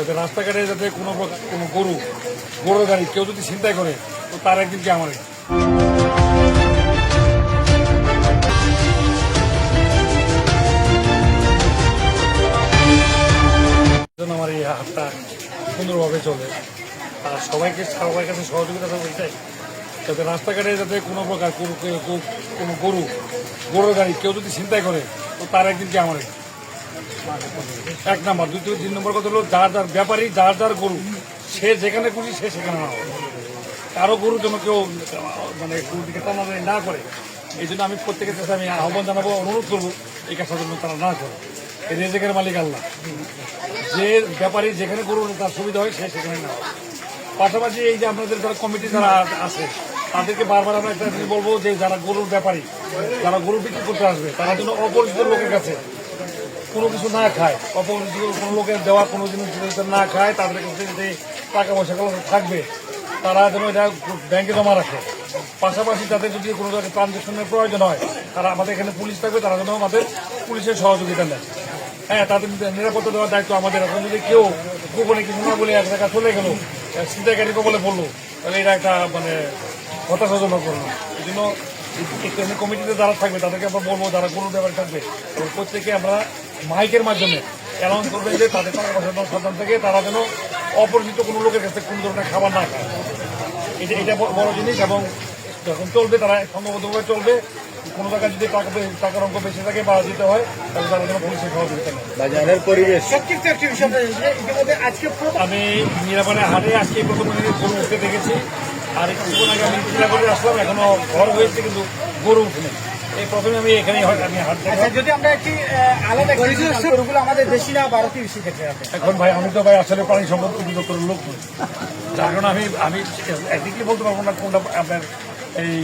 যাতে রাস্তাঘাটে যাতে কোনো কোনো গরু, গরুর গাড়ি কেউ যদি চিন্তাই করে, তো তার একদিন কি আমার। আমার এই হাতটা সুন্দরভাবে চলে। আর সবাইকে সবার কাছে সহযোগিতা করব এটাই। যাতে রাস্তাঘাটে যাতে কোনো প্রকার কোনো গরু, গরুর গাড়ি কেউ যদি চিন্তাই করে, তো তার একদিন কি আমার। এক নাম্বার, দ্বিতীয়, তিন নম্বর কথা হলো, যার যার ব্যাপারী, যার যার গরু, সে যেখানে খুশি সে সেখানে না হবে। কারও গরু যেন কেউ মানে গরুর দিকে না করে, এই জন্য আমি প্রত্যেকের কাছে আমি আহ্বান জানাব, অনুরোধ করব, এই কাজটা যেন তারা না করে এই রেজেকের মালিক আল্লাহ যে ব্যাপারী যেখানে গরু তার সুবিধা হয়, সে সেখানে না হবে। পাশাপাশি এই যে আপনাদের যারা কমিটি যারা আছে, তাদেরকে বারবার আমরা একটা বলব যে, যারা গরুর ব্যাপারী, যারা গরু বিক্রি করতে আসবে, তারা যেন অপরিচিত লোকের কাছে কোনো কিছু না খায়। অপরিচিত কোনো লোকের দেওয়া কোনো জিনিস না খায় তাদের কাছে যে টাকা পয়সাগুলো থাকবে, তারা যেন এটা ব্যাংকে জমা রাখে। পাশাপাশি তাদের যদি কোনো জায়গায় ট্রানজ্যাকশনের প্রয়োজন হয়, তারা আমাদের এখানে পুলিশ থাকবে, তারা যেন আমাদের পুলিশের সহযোগিতা নেয়। হ্যাঁ তাদের নিরাপত্তা দেওয়ার দায়িত্ব আমাদের। এখন যদি কেউ গোপনে কিছু না বলে এক জায়গা চলে গেল ছিনতাইকারী বলে বলল, তাহলে এটা একটা মানে হতাশাজনক করল এই জন্য কমিটিতে যারা থাকবে, তাদেরকে আমরা বলব, যারা গরুর ব্যাপারে থাকবে প্রত্যেকে আমরা মাইকের মাধ্যমে অ্যানাউন্স করবেন যে তাদের টাকা পয়সা সাবধান থেকে তারা যেন অপরিচিত কোনো লোকের কাছে কোনো ধরনের খাবার না খায়। এটা এটা বড়- বড় জিনিস এবং যখন চলবে তারা সংঘবদ্ধভাবে চলবে। কোনো জায়গায় যদি টাকা টাকার অঙ্ক বেশি থাকে বা দিতে হয় তাহলে তারা যেন পুলিশের সহযোগিতা নেয় পরিবেশ। ইতিমধ্যে আজকে প্রথম আমি নিরাপদে হাটে আজকে প্রথম দিনে গরু উঠতে দেখেছি। আর কিছুক্ষণ আগে আমি করে আসলাম এখনও ঘর হয়েছে কিন্তু গরু উঠে এই প্রথমে আমি এখানেই হয় আমি আচ্ছা যদি আমরা একটি আলাদা গরুগুলো আমাদের দেশি না ভারতীয় বেশি ক্ষেত্রে এখন ভাই আমি তো ভাই আসলে প্রাণী সম্পদ অধিদপ্তরের লোক যার কারণে আমি আমি একদিকে বলতে পারব না কোনটা আপনার এই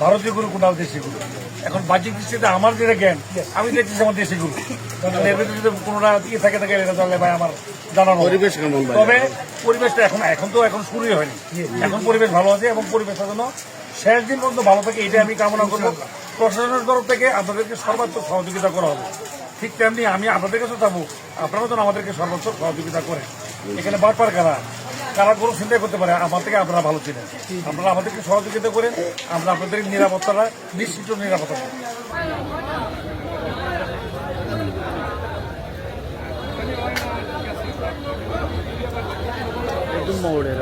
ভারতীয় গুরু কোনটা দেশি গুরু। এখন বাহ্যিক দৃষ্টিতে আমার যেটা জ্ঞান আমি দেখতেছি আমার দেশি গরু। কারণ এর ভিতরে যদি কোনোটা ইয়ে থাকে থাকে এটা তাহলে ভাই আমার জানানো পরিবেশ কেমন তবে পরিবেশটা এখন এখন তো এখন শুরুই হয়নি। এখন পরিবেশ ভালো আছে এবং পরিবেশটা যেন শেষ দিন পর্যন্ত ভালো থাকে এটাই আমি কামনা করব। প্রশাসনের তরফ থেকে আপনাদেরকে সর্বাত্মক সহযোগিতা করা হবে। ঠিক তেমনি আমি আপনাদের কাছে চাবো আপনারাও যেন আমাদেরকে সর্বোচ্চ সহযোগিতা করেন। এখানে বাটপার কারা? কারা কোনো চিন্তা করতে পারে আমার থেকে আপনারা ভালো চিনে আপনারা আমাদেরকে সহযোগিতা করেন। আমরা আপনাদের নিরাপত্তাটা নিশ্চিত নিরাপত্তা দেব। একদম মোড়ে